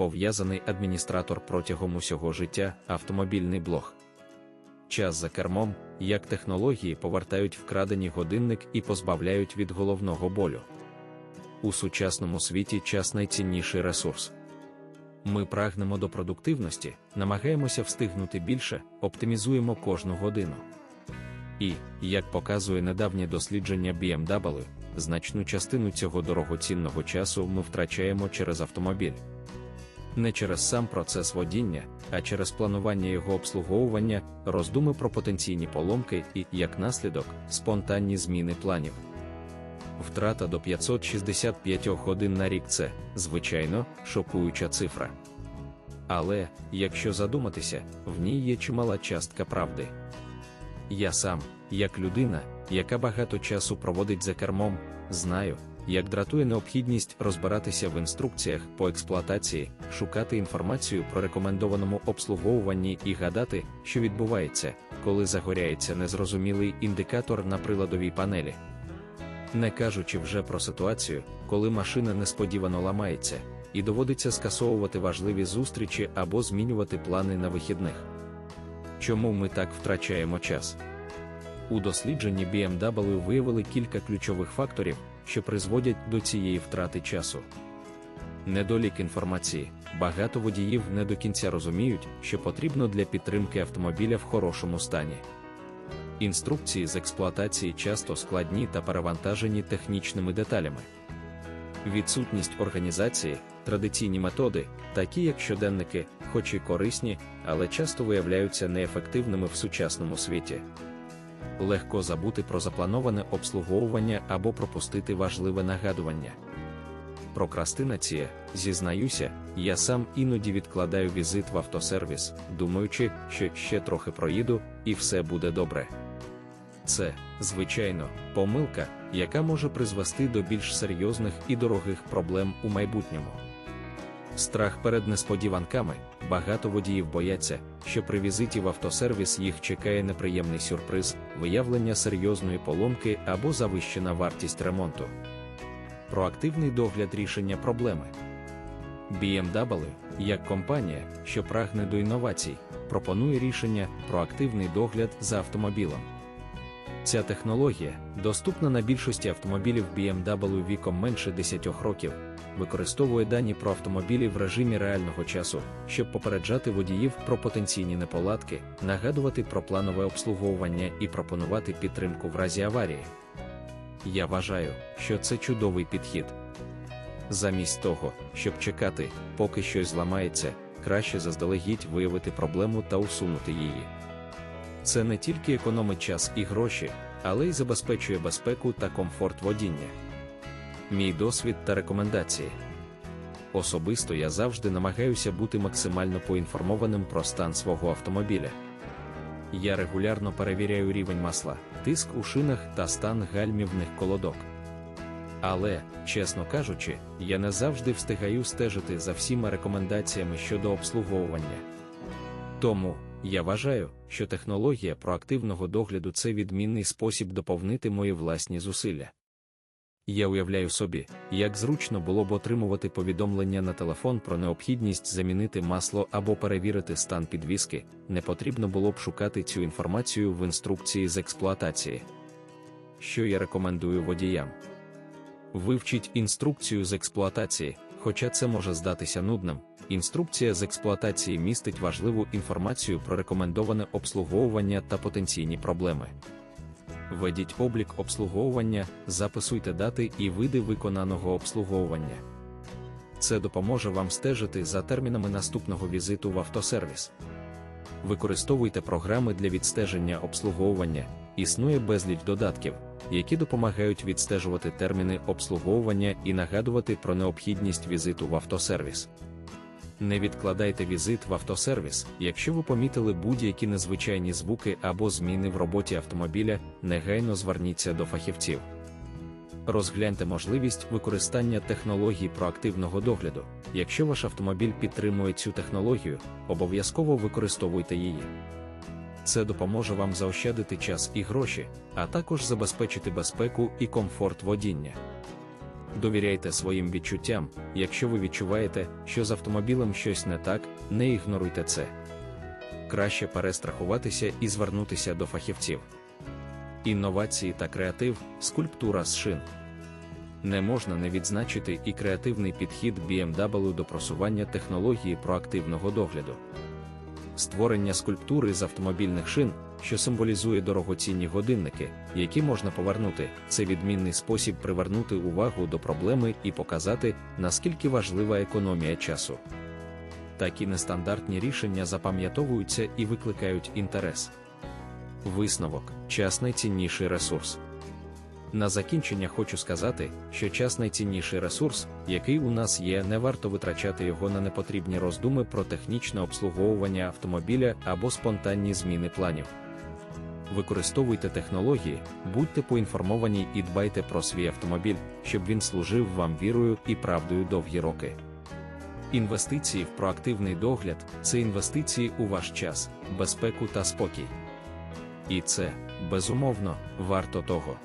пов'язаний адміністратор протягом усього життя, автомобільний блог. Час за кермом, як технології повертають вкрадені годинник і позбавляють від головного болю. У сучасному світі час найцінніший ресурс. Ми прагнемо до продуктивності, намагаємося встигнути більше, оптимізуємо кожну годину. І, як показує недавнє дослідження BMW, значну частину цього дорогоцінного часу ми втрачаємо через автомобіль. Не через сам процес водіння, а через планування його обслуговування, роздуми про потенційні поломки і, як наслідок, спонтанні зміни планів. Втрата до 565 годин на рік це, звичайно, шокуюча цифра. Але, якщо задуматися, в ній є чимала частка правди. Я сам, як людина, яка багато часу проводить за кермом, знаю, як дратує необхідність розбиратися в інструкціях по експлуатації, шукати інформацію про рекомендованому обслуговуванні і гадати, що відбувається, коли загоряється незрозумілий індикатор на приладовій панелі. Не кажучи вже про ситуацію, коли машина несподівано ламається, і доводиться скасовувати важливі зустрічі або змінювати плани на вихідних. Чому ми так втрачаємо час? У дослідженні BMW виявили кілька ключових факторів, що призводять до цієї втрати часу. Недолік інформації. Багато водіїв не до кінця розуміють, що потрібно для підтримки автомобіля в хорошому стані. Інструкції з експлуатації часто складні та перевантажені технічними деталями. Відсутність організації, традиційні методи, такі як щоденники, хоч і корисні, але часто виявляються неефективними в сучасному світі. Легко забути про заплановане обслуговування або пропустити важливе нагадування. Прокрастинація, зізнаюся, я сам іноді відкладаю візит в автосервіс, думаючи, що ще трохи проїду, і все буде добре. Це, звичайно, помилка, яка може призвести до більш серйозних і дорогих проблем у майбутньому. Страх перед несподіванками, багато водіїв бояться, що при візиті в автосервіс їх чекає неприємний сюрприз, виявлення серйозної поломки або завищена вартість ремонту. Проактивний догляд рішення проблеми. BMW, як компанія, що прагне до інновацій, пропонує рішення проактивний догляд за автомобілем. Ця технологія доступна на більшості автомобілів BMW віком менше 10 років, використовує дані про автомобілі в режимі реального часу, щоб попереджати водіїв про потенційні неполадки, нагадувати про планове обслуговування і пропонувати підтримку в разі аварії. Я вважаю, що це чудовий підхід. Замість того, щоб чекати, поки щось зламається, краще заздалегідь виявити проблему та усунути її. Це не тільки економить час і гроші, але й забезпечує безпеку та комфорт водіння. Мій досвід та рекомендації. Особисто я завжди намагаюся бути максимально поінформованим про стан свого автомобіля. Я регулярно перевіряю рівень масла, тиск у шинах та стан гальмівних колодок. Але, чесно кажучи, я не завжди встигаю стежити за всіма рекомендаціями щодо обслуговування. Тому, я вважаю, що технологія проактивного догляду це відмінний спосіб доповнити мої власні зусилля. Я уявляю собі, як зручно було б отримувати повідомлення на телефон про необхідність замінити масло або перевірити стан підвіски, не потрібно було б шукати цю інформацію в інструкції з експлуатації. Що я рекомендую водіям? Вивчіть інструкцію з експлуатації, хоча це може здатися нудним. Інструкція з експлуатації містить важливу інформацію про рекомендоване обслуговування та потенційні проблеми. Ведіть облік обслуговування, записуйте дати і види виконаного обслуговування. Це допоможе вам стежити за термінами наступного візиту в автосервіс. Використовуйте програми для відстеження обслуговування, існує безліч додатків, які допомагають відстежувати терміни обслуговування і нагадувати про необхідність візиту в автосервіс. Не відкладайте візит в автосервіс, якщо ви помітили будь-які незвичайні звуки або зміни в роботі автомобіля, негайно зверніться до фахівців. Розгляньте можливість використання технологій проактивного догляду. Якщо ваш автомобіль підтримує цю технологію, обов'язково використовуйте її. Це допоможе вам заощадити час і гроші, а також забезпечити безпеку і комфорт водіння. Довіряйте своїм відчуттям, якщо ви відчуваєте, що з автомобілем щось не так, не ігноруйте це. Краще перестрахуватися і звернутися до фахівців. Інновації та креатив, скульптура з шин. Не можна не відзначити і креативний підхід BMW до просування технології проактивного догляду. Створення скульптури з автомобільних шин, що символізує дорогоцінні годинники, які можна повернути, це відмінний спосіб привернути увагу до проблеми і показати, наскільки важлива економія часу. Такі нестандартні рішення запам'ятовуються і викликають інтерес. Висновок час найцінніший ресурс. На закінчення хочу сказати, що час найцінніший ресурс, який у нас є, не варто витрачати його на непотрібні роздуми про технічне обслуговування автомобіля або спонтанні зміни планів. Використовуйте технології, будьте поінформовані і дбайте про свій автомобіль, щоб він служив вам вірою і правдою довгі роки. Інвестиції в проактивний догляд це інвестиції у ваш час, безпеку та спокій. І це, безумовно, варто того.